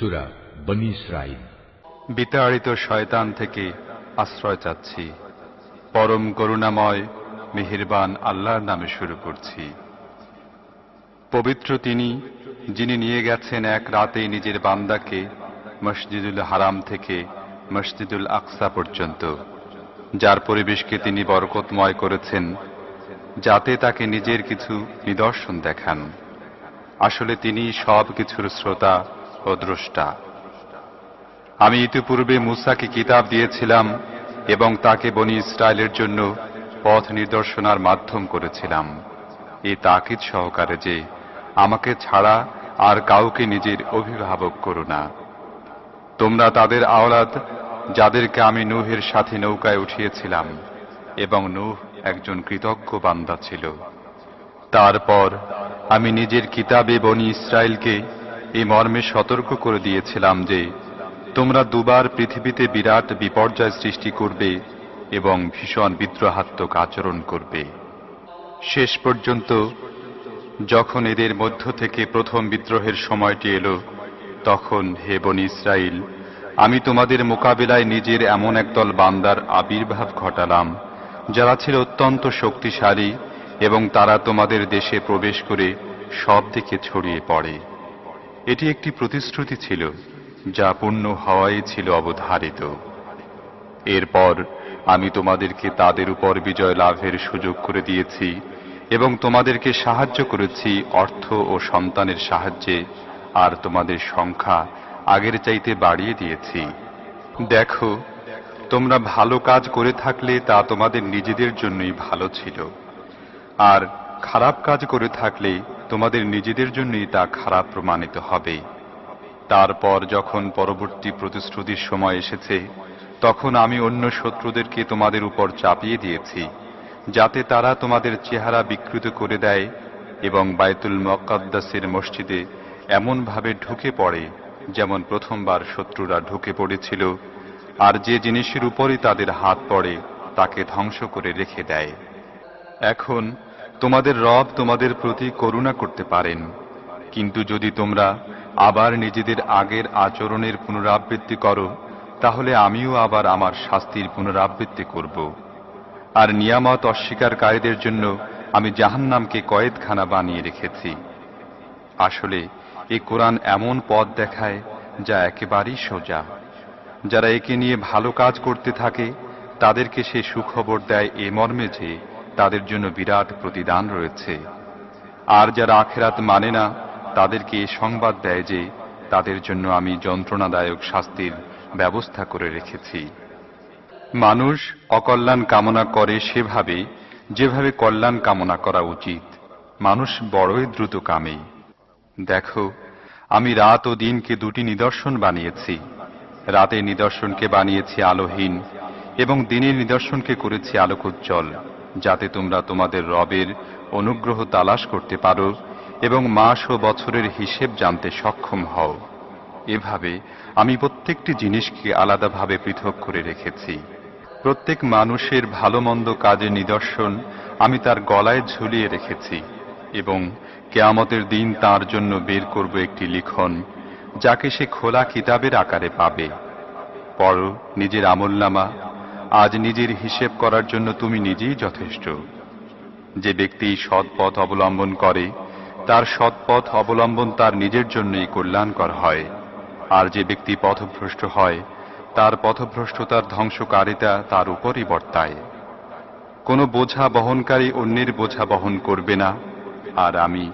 সুরা বনি ইসরাইল বিতাড়িত শয়তান থেকে আশ্রয় চাচ্ছি। পরম করুণাময়, মেহেরবান আল্লাহর নামে শুরু করছি। পবিত্র তিনি, যিনি নিয়ে গেছেন এক রাতে নিজের বান্দাকে মসজিদুল হারাম থেকে মসজিদুল আকসা পর্যন্ত, যার পরিবেশকে তিনি বরকতময় করেছেন, যাতে তাকে নিজের কিছু নিদর্শন দেখান। আসলে তিনি সব কিছুর শ্রোতা ও দ্রষ্টা আমি ইতিপূর্বে মুসাকে কিতাব দিয়েছিলাম এবং তাকে বনি ইসরায়েলের জন্য পথ নির্দর্শনার মাধ্যম করেছিলাম। এই তাকিদ সহকারে যে আমাকে ছাড়া আর কাউকে নিজের অভিভাবক করো না। তোমরা তাদের আওলাদ যাদেরকে আমি নূহের সাথে নৌকায় উঠিয়েছিলাম এবং নূহ একজন কৃতজ্ঞ বান্দা ছিল। তারপর আমি নিজের কিতাবে বনি ইসরায়েলকে এই মর্মে সতর্ক করে দিয়েছিলাম যে, তোমরা দুবার পৃথিবীতে বিরাট বিপর্যয় সৃষ্টি করবে এবং ভীষণ বিদ্রোহাত্মক আচরণ করবে। শেষ পর্যন্ত, যখন এদের মধ্য থেকে প্রথম বিদ্রোহের সময়টি এলো, তখন হে বনি ইসরায়েল আমি তোমাদের মোকাবিলায় নিজের এমন একদল বান্দার আবির্ভাব ঘটালাম, যারা ছিল অত্যন্ত শক্তিশালী এবং তারা তোমাদের দেশে প্রবেশ করে সব দিকে ছড়িয়ে পড়ে। এটি একটি প্রতিশ্রুতি ছিল, যা পূর্ণ হওয়াই ছিল অবধারিত। এরপর আমি তোমাদেরকে তাদের উপর বিজয় লাভের সুযোগ করে দিয়েছি এবং তোমাদেরকে সাহায্য করেছি অর্থ ও সন্তানের সাহায্যে, আর তোমাদের সংখ্যা আগের চাইতে বাড়িয়ে দিয়েছি। দেখো, তোমরা ভালো কাজ করে থাকলে তা তোমাদের নিজেদের জন্যই ভালো ছিল। আর খারাপ কাজ করে থাকলে তোমাদের নিজেদের জন্যই তা খারাপ প্রমাণিত হবে। তারপর যখন পরবর্তী প্রতিশ্রুতির সময় এসেছে, তখন আমি অন্য শত্রুদেরকে তোমাদের উপর চাপিয়ে দিয়েছি, যাতে তারা তোমাদের চেহারা বিকৃত করে দেয় এবং বায়তুল মকাদ্দাসের মসজিদে এমনভাবে ঢুকে পড়ে যেমন প্রথমবার শত্রুরা ঢুকে পড়েছিল, আর যে জিনিসের উপরই তাদের হাত পড়ে তাকে ধ্বংস করে রেখে দেয়। এখন তোমাদের রব তোমাদের প্রতি করুণা করতে পারেন। কিন্তু যদি তোমরা আবার নিজেদের আগের আচরণের পুনরাবৃত্তি করো, তাহলে আমিও আবার আমার শাস্তির পুনরাবৃত্তি করব। আর নিয়ামত অস্বীকারীদের জন্য আমি জাহান্নামকে কয়েদখানা বানিয়ে রেখেছি। আসলে, এ কোরআন এমন পথ দেখায় যা একেবারেই সোজা। যারা একে নিয়ে ভালো কাজ করতে থাকে, তাদেরকে সে সুখবর দেয় এ মর্মে যে তাদের জন্য বিরাট প্রতিদান রয়েছে। আর যারা আখেরাত মানে না, তাদেরকে সংবাদ দেয় যে, তাদের জন্য আমি যন্ত্রণাদায়ক শাস্তির ব্যবস্থা করে রেখেছি। মানুষ অকল্যাণ কামনা করে সেভাবে, যেভাবে কল্যাণ কামনা করা উচিত, মানুষ বড়ই দ্রুত কামে। দেখো, আমি রাত ও দিনকে দুটি নিদর্শন বানিয়েছি। রাতের নিদর্শনকে বানিয়েছি আলোহীন এবং দিনের নিদর্শনকে করেছি আলোকোজ্জ্বল। যাতে তোমরা তোমাদের রবের অনুগ্রহ তালাশ করতে পারো এবং মাস ও বছরের হিসেব জানতে সক্ষম হও। এভাবে আমি প্রত্যেকটি জিনিসকে আলাদাভাবে পৃথক করে রেখেছি। প্রত্যেক মানুষের ভালো মন্দ কাজের নিদর্শন আমি তার গলায় ঝুলিয়ে রেখেছি এবং কেয়ামতের দিন তার জন্য বের করব একটি লিখন, যাকে সে খোলা কিতাবের আকারে পাবে। পড়ো নিজের আমলনামা আজ নিজের হিসেব করার জন্য তুমি নিজেই যথেষ্ট। যে ব্যক্তি সৎ পথ অবলম্বন করে, তার সৎ পথ অবলম্বন তার নিজের জন্যই কল্যাণকর হয়। আর যে ব্যক্তি পথভ্রষ্ট হয়, তার পথভ্রষ্টতার ধ্বংসকারিতা তার উপরই বর্তায়। কোনো বোঝা বহনকারী অন্যের বোঝা বহন করবে না। আর আমি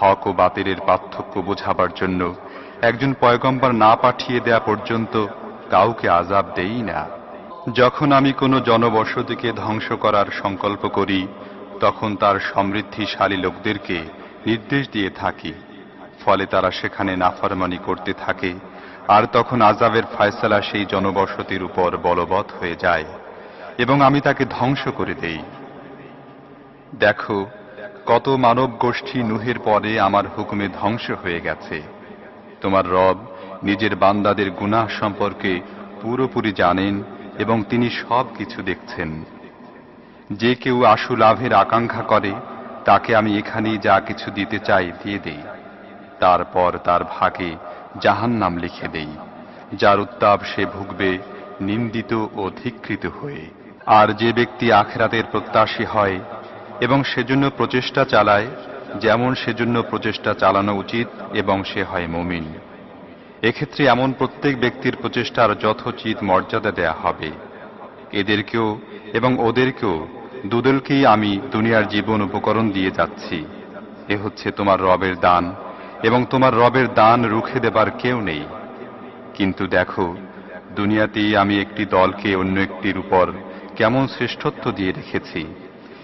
হক ও বাতিলের পার্থক্য বোঝাবার জন্য একজন পয়গম্বর না পাঠিয়ে দেয়া পর্যন্ত কাউকে আজাব দেই না। যখন আমি কোনো জনবসতিকে ধ্বংস করার সংকল্প করি, তখন তার সমৃদ্ধিশালী লোকদেরকে নির্দেশ দিয়ে থাকি। ফলে তারা সেখানে নাফরমানি করতে থাকে, আর তখন আজাবের ফয়সালা সেই জনবসতির উপর বলবৎ হয়ে যায় এবং আমি তাকে ধ্বংস করে দেই। দেখো, কত মানব গোষ্ঠী নুহের পরে আমার হুকুমে ধ্বংস হয়ে গেছে। তোমার রব নিজের বান্দাদের গুনাহ সম্পর্কে পুরোপুরি জানেন এবং তিনি সব কিছু দেখছেন। যে কেউ আশু লাভের আকাঙ্ক্ষা করে, তাকে আমি এখানেই যা কিছু দিতে চাই দিয়ে দেই। তারপর তার ভাগে জাহান্নাম লিখে দেই, যার উত্তাপ সে ভুগবে, নিন্দিত ও ধিকৃত হয়ে। আর যে ব্যক্তি আখেরাতের প্রত্যাশী হয় এবং সেজন্য প্রচেষ্টা চালায়, যেমন সেজন্য প্রচেষ্টা চালানো উচিত এবং সে হয় মুমিন। এক্ষেত্রে এমন প্রত্যেক ব্যক্তির প্রচেষ্টার যথোচিত মর্যাদা দেয়া হবে। এদেরকেও এবং ওদেরকেও দুদলকেই আমি দুনিয়ার জীবন উপকরণ দিয়ে যাচ্ছি। এ হচ্ছে তোমার রবের দান এবং তোমার রবের দান রুখে দেবার কেউ নেই। কিন্তু দেখো, দুনিয়াতেই আমি একটি দলকে অন্য একটির উপর কেমন শ্রেষ্ঠত্ব দিয়ে রেখেছি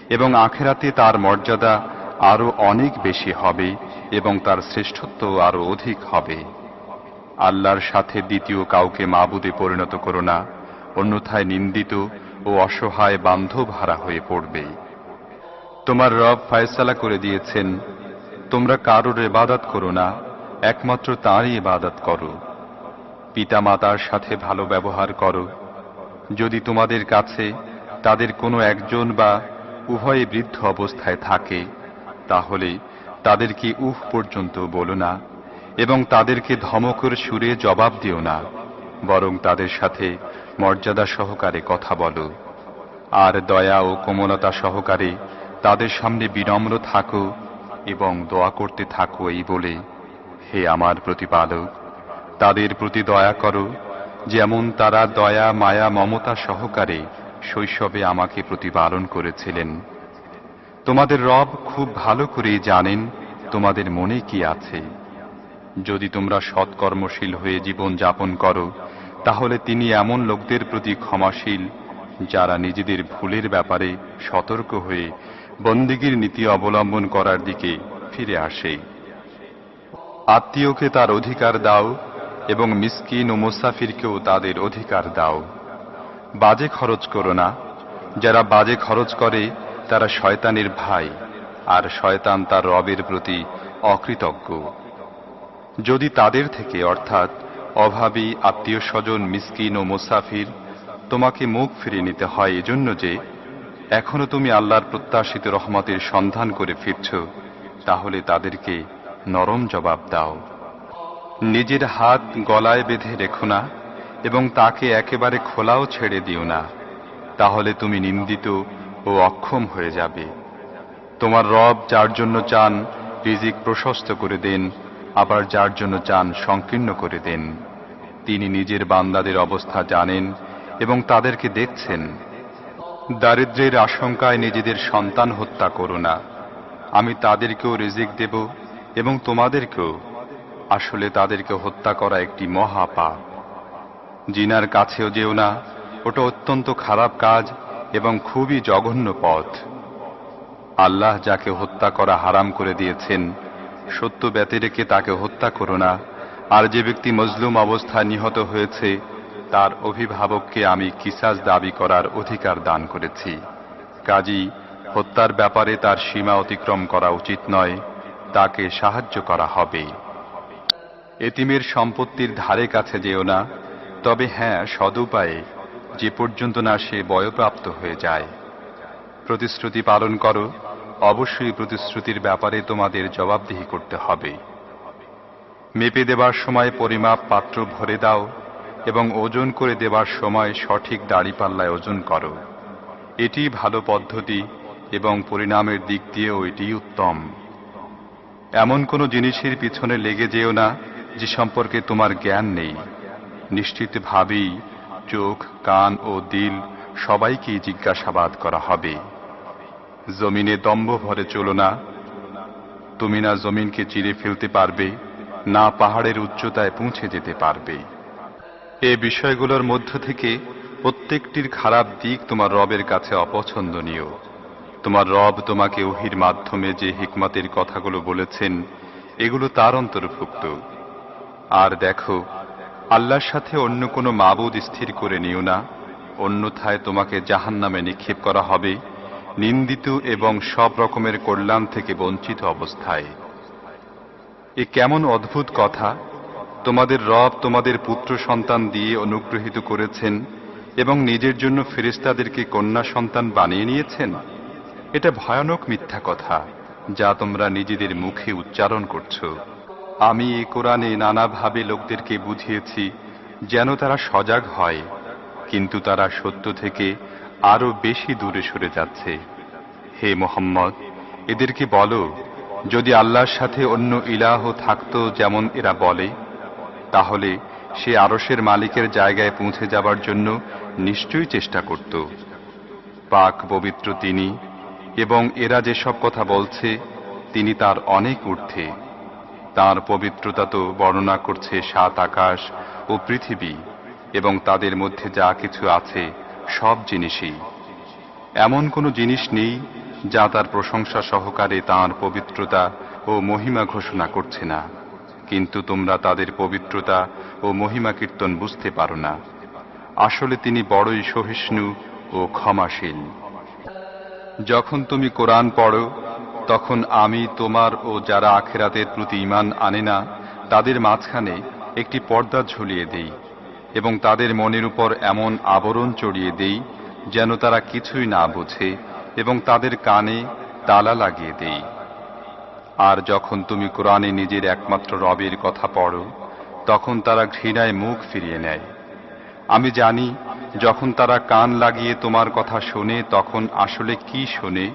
এবং আখেরাতে তার মর্যাদা আরও অনেক বেশি হবে এবং তার শ্রেষ্ঠত্ব আরও অধিক হবে। আল্লাহর সাথে দ্বিতীয় কাউকে মাবুদে পরিণত করো না, অন্যথায় নিন্দিত ও অসহায় বান্ধব হারা হয়ে পড়বে। তোমার রব ফায়সালা করে দিয়েছেন, তোমরা কারোর এবাদত করো না, একমাত্র তাঁরই ইবাদত করো। পিতা মাতার সাথে ভালো ব্যবহার করো। যদি তোমাদের কাছে তাদের কোনো একজন বা উভয়ে বৃদ্ধ অবস্থায় থাকে, তাহলে তাদেরকে উহ পর্যন্ত বলো না এবং তাদেরকে ধমকের সুরে জবাব দিও না, বরং তাদের সাথে মর্যাদা সহকারে কথা বলো। আর দয়া ও কোমলতা সহকারে তাদের সামনে বিনম্র থাকো এবং দোয়া করতে থাকো এই বলে, হে আমার প্রতিপালক, তাদের প্রতি দয়া করো, যেমন তারা দয়া, মায়া, মমতা সহকারে শৈশবে আমাকে প্রতিপালন করেছিলেন। তোমাদের রব খুব ভালো করেই জানেন তোমাদের মনে কি আছে। যদি তোমরা সৎকর্মশীল হয়ে জীবন যাপন করো, তাহলে তিনি এমন লোকদের প্রতি ক্ষমাশীল, যারা নিজেদের ভুলের ব্যাপারে সতর্ক হয়ে বন্দিগির নীতি অবলম্বন করার দিকে ফিরে আসে। আত্মীয়কে তার অধিকার দাও এবং মিসকিন ও মুসাফিরকেও তাদের অধিকার দাও। বাজে খরচ করো না। যারা বাজে খরচ করে, তারা শয়তানের ভাই, আর শয়তান তার রবের প্রতি অকৃতজ্ঞ। যদি তাদের থেকে, অর্থাৎ অভাবী আত্মীয় স্বজন মিসকিন ও মুসাফির, তোমাকে মুখ ফিরিয়ে নিতে হয় এজন্য যে, এখনও তুমি আল্লাহর প্রত্যাশিত রহমতের সন্ধান করে ফিরছ, তাহলে তাদেরকে নরম জবাব দাও। নিজের হাত গলায় বেঁধে রেখো না এবং তাকে একেবারে খোলাও ছেড়ে দিও না, তাহলে তুমি নিন্দিত ও অক্ষম হয়ে যাবে। তোমার রব যার জন্য চান, রিজিক প্রশস্ত করে দেন আবার যার জন্য চান সংকীর্ণ করে দেন। তিনি নিজের বান্দাদের অবস্থা জানেন এবং তাদেরকে দেখছেন। দারিদ্র্যের আশঙ্কায় নিজেদের সন্তান হত্যা করো না। আমি তাদেরকেও রিজিক দেব এবং তোমাদেরকেও। আসলে তাদেরকে হত্যা করা একটি মহাপাপ। জিনার কাছেও যেও না, ওটা অত্যন্ত খারাপ কাজ এবং খুবই জঘন্য পথ। আল্লাহ যাকে হত্যা করা হারাম করে দিয়েছেন সত্য ব্যতি রেখে তাকে হত্যা করো না। আর যে ব্যক্তি মজলুম অবস্থায় নিহত হয়েছে, তার অভিভাবককে আমি কিসাজ দাবি করার অধিকার দান করেছি। কাজী, হত্যার ব্যাপারে তার সীমা অতিক্রম করা উচিত নয়, তাকে সাহায্য করা হবে। এতিমের সম্পত্তির ধারে কাছে যেও না, তবে হ্যাঁ সদুপায়ে, যে পর্যন্ত না সে বয়প্রাপ্ত হয়ে যায়। প্রতিশ্রুতি পালন করো অবশ্যই প্রতিশ্রুতির ব্যাপারে তোমাদের জবাবদিহি করতে হবে। মেপে দেবার সময় পরিমাপ পাত্র ভরে দাও এবং ওজন করে দেবার সময় সঠিক দাড়িপাল্লায় ওজন করো। এটি ভালো পদ্ধতি এবং পরিণামের দিক দিয়েও এটি উত্তম। এমন কোনো জিনিসের পিছনে লেগে যেও না যে সম্পর্কে তোমার জ্ঞান নেই। নিশ্চিত নিশ্চিতভাবেই চোখ, কান ও দিল সবাইকেই জিজ্ঞাসাবাদ করা হবে। জমিনে দম্ভ ভরে চলো না। তুমি না জমিনকে চিরে ফেলতে পারবে, না পাহাড়ের উচ্চতায় পৌঁছে যেতে পারবে। এ বিষয়গুলোর মধ্য থেকে প্রত্যেকটির খারাপ দিক তোমার রবের কাছে অপছন্দনীয়। তোমার রব তোমাকে ওহির মাধ্যমে যে হিকমতের কথাগুলো বলেছেন, এগুলো তার অন্তর্ভুক্ত। আর দেখো, আল্লাহর সাথে অন্য কোনো মাবুদ স্থির করে নিও না, অন্যথায় তোমাকে জাহান নামে নিক্ষেপ করা হবে। নিন্দিত এবং সব রকমের কল্যাণ থেকে বঞ্চিত অবস্থায়। এ কেমন অদ্ভুত কথা? তোমাদের রব তোমাদের পুত্র সন্তান দিয়ে অনুগ্রহিত করেছেন এবং নিজের জন্য ফেরেস্তাদেরকে কন্যা সন্তান বানিয়ে নিয়েছেন? এটা ভয়ানক মিথ্যা কথা, যা তোমরা নিজেদের মুখে উচ্চারণ করছ। আমি এ কোরআনে নানাভাবে লোকদেরকে বুঝিয়েছি যেন তারা সজাগ হয়, কিন্তু তারা সত্য থেকে আরও বেশি দূরে সরে যাচ্ছে। হে মোহাম্মদ, এদেরকে বলো, যদি আল্লাহর সাথে অন্য ইলাহ থাকত যেমন এরা বলে, তাহলে সে আরসের মালিকের জায়গায় পৌঁছে যাবার জন্য নিশ্চয়ই চেষ্টা করত। পাক পবিত্র তিনি, এবং এরা যেসব কথা বলছে, তিনি তার অনেক ঊর্ধ্বে। তার পবিত্রতা তো বর্ণনা করছে সাত আকাশ ও পৃথিবী, এবং তাদের মধ্যে যা কিছু আছে সব জিনিসই। এমন কোনো জিনিস নেই যা তার প্রশংসা সহকারে তার পবিত্রতা ও মহিমা ঘোষণা করছে না। কিন্তু তোমরা তাদের পবিত্রতা ও মহিমা কীর্তন বুঝতে পারো না। আসলে তিনি বড়ই সহিষ্ণু ও ক্ষমাশীল। যখন তুমি কোরআন পড়ো, তখন আমি তোমার ও যারা আখেরাতের প্রতি ইমান আনে না, তাদের মাঝখানে একটি পর্দা ঝুলিয়ে দেই। এবং তাদের মনের উপর এমন আবরণ চড়িয়ে দেই যেন তারা কিছুই না বোঝে এবং তাদের কানে তালা লাগিয়ে দেই। আর যখন তুমি কোরআনে নিজের একমাত্র রবের কথা পড়ো, তখন তারা ঘৃণায় মুখ ফিরিয়ে নেয়। আমি জানি, যখন তারা কান লাগিয়ে তোমার কথা শোনে, তখন আসলে কি শোনে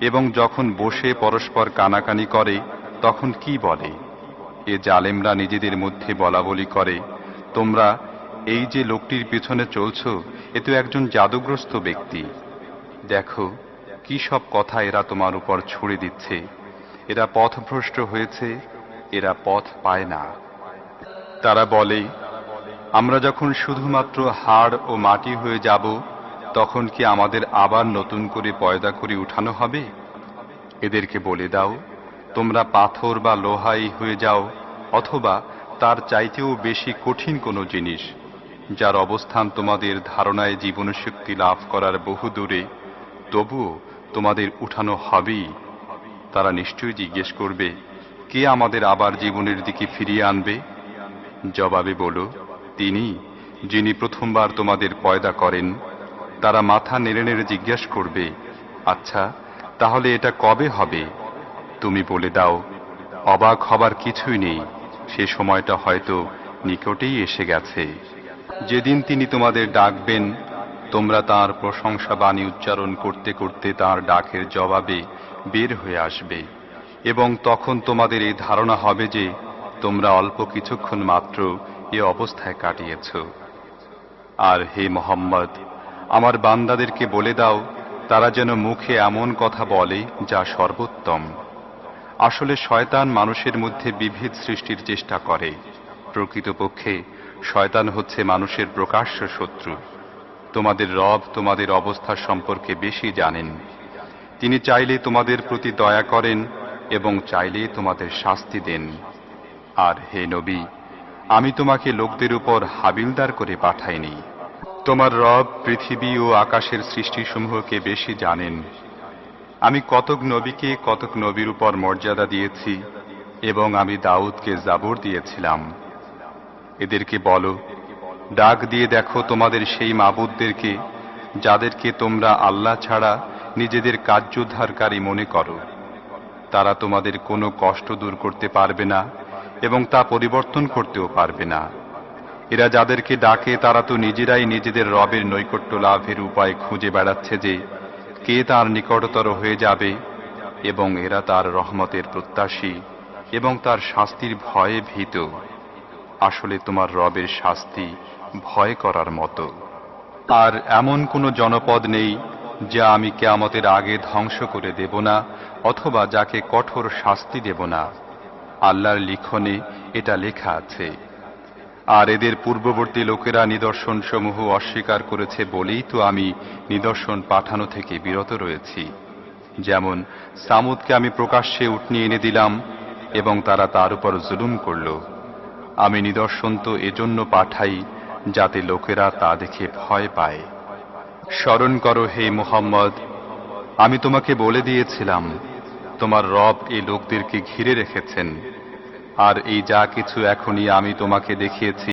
এবং যখন বসে পরস্পর কানাকানি করে, তখন কি বলে? এ জালেমরা নিজেদের মধ্যে বলা বলি করে, তোমরা এই যে লোকটির পিছনে চলছ, এ তো একজন জাদুগ্রস্ত ব্যক্তি। দেখো, কি সব কথা এরা তোমার উপর ছুড়ে দিচ্ছে। এরা পথভ্রষ্ট হয়েছে, এরা পথ পায় না। তারা বলে, আমরা যখন শুধুমাত্র হাড় ও মাটি হয়ে যাব, তখন কি আমাদের আবার নতুন করে পয়দা করে উঠানো হবে? এদেরকে বলে দাও, তোমরা পাথর বা লোহাই হয়ে যাও, অথবা তার চাইতেও বেশি কঠিন কোনো জিনিস। যার অবস্থান তোমাদের ধারণায় জীবনশক্তি লাভ করার বহু দূরে, তবুও তোমাদের উঠানো হবেই। তারা নিশ্চয়ই জিজ্ঞেস করবে, কে আমাদের আবার জীবনের দিকে ফিরিয়ে আনবে? জবাবে বলো, তিনি, যিনি প্রথমবার তোমাদের পয়দা করেন, তারা মাথা নেড়ে নেড়ে জিজ্ঞাসা করবে আচ্ছা তাহলে এটা কবে হবে? তুমি বলে দাও, অবাক হবার কিছুই নেই, সে সময়টা হয়তো নিকটেই এসে গেছে। যেদিন তিনি তোমাদের ডাকবেন, তোমরা তার প্রশংসা বাণী উচ্চারণ করতে করতে তার ডাকের জবাবে বের হয়ে আসবে। এবং তখন তোমাদের এই ধারণা হবে যে, তোমরা অল্প কিছুক্ষণ মাত্র এ অবস্থায় কাটিয়েছ। আর হে মোহাম্মদ, আমার বান্দাদেরকে বলে দাও, তারা যেন মুখে এমন কথা বলে যা সর্বোত্তম। আসলে শয়তান মানুষের মধ্যে বিভেদ সৃষ্টির চেষ্টা করে। প্রকৃতপক্ষে শয়তান হচ্ছে মানুষের প্রকাশ্য শত্রু। তোমাদের রব তোমাদের অবস্থা সম্পর্কে বেশি জানেন। তিনি চাইলে তোমাদের প্রতি দয়া করেন এবং চাইলে তোমাদের শাস্তি দেন। আর হে নবী, আমি তোমাকে লোকদের উপর হাবিলদার করে পাঠাইনি। তোমার রব পৃথিবী ও আকাশের সৃষ্টিসমূহকে বেশি জানেন। আমি কতক নবীকে, কতক নবীর উপর মর্যাদা দিয়েছি এবং আমি দাউদকে জাবর দিয়েছিলাম। এদেরকে বলো, ডাক দিয়ে দেখো তোমাদের সেই মাবুদদেরকে, যাদেরকে তোমরা আল্লাহ ছাড়া নিজেদের কার্যোদ্ধারকারী মনে করো। তারা তোমাদের কোনো কষ্ট দূর করতে পারবে না এবং তা পরিবর্তন করতেও পারবে না। এরা যাদেরকে ডাকে, তারা তো নিজেরাই নিজেদের রবের নৈকট্য লাভের উপায় খুঁজে বেড়াচ্ছে যে, কে তার নিকটতর হয়ে যাবে এবং এরা তার রহমতের প্রত্যাশী এবং তার শাস্তির ভয়ে ভীত। আসলে তোমার রবের শাস্তি ভয় করার মতো। আর এমন কোনো জনপদ নেই যা আমি কেয়ামতের আগে ধ্বংস করে দেব না, অথবা যাকে কঠোর শাস্তি দেব না। আল্লাহর লিখনে এটা লেখা আছে। আর এদের পূর্ববর্তী লোকেরা নিদর্শন সমূহ অস্বীকার করেছে বলেই তো আমি নিদর্শন পাঠানো থেকে বিরত রয়েছি। যেমন, সামুদকে আমি প্রকাশ্যে উঠনি এনে দিলাম এবং তারা তার উপর জুলুম করল। আমি নিদর্শন তো এজন্য পাঠাই, যাতে লোকেরা তা দেখে ভয় পায়। স্মরণ করো হে মুহাম্মদ, আমি তোমাকে বলে দিয়েছিলাম, তোমার রব এই লোকদেরকে ঘিরে রেখেছেন, আর এই যা কিছু এখনই আমি তোমাকে দেখিয়েছি